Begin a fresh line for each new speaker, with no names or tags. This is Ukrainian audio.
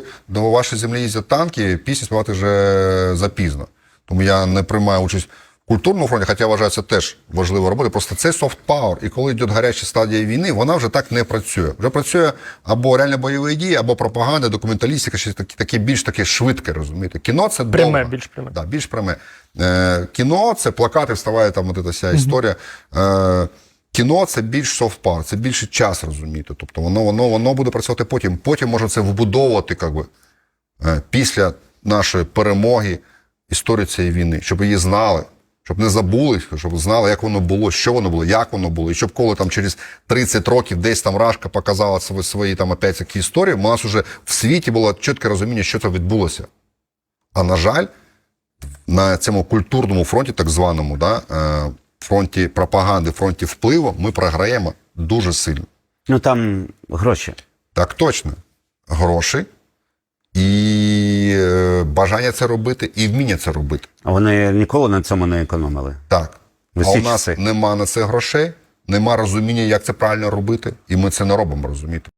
коли до вашої землі їздять танки, пісні співати вже запізно. Тому я не приймаю участь в культурному фронті, хоча я вважаю, це теж важлива робота. Просто це soft power. І коли йде гаряча стадія війни, вона вже так не працює. Вже працює або реально бойові дії, або пропаганда, документалістика, щось таке, таке більш таке швидке, розумієте. Кіно це
Пряме, більш пряме.
Да, більш пряме. Е, кіно це плакати, вставає там от ця вся історія. Е, кіно це більш power, це більше час, розумієте. Тобто воно, воно, воно буде працювати потім. Потім можна це вбудовувати, як би, е, після нашої перемоги історію цієї війни, щоб її знали, щоб не забули, щоб знали, як воно було, що воно було, як воно було. І щоб коли там через 30 років десь там Рашка показала свої, свої там опять такі історії, у нас вже в світі було чітке розуміння, що це відбулося. А на жаль, на цьому культурному фронті, так званому, да, е, фронті пропаганди, фронті впливу, ми програємо дуже сильно.
Ну там гроші.
Так точно. Гроші і е, бажання це робити, і вміння це робити.
А вони ніколи на цьому не економили.
Так. А у нас
часи.
нема на це грошей, нема розуміння, як це правильно робити, і ми це не робимо, розумієте?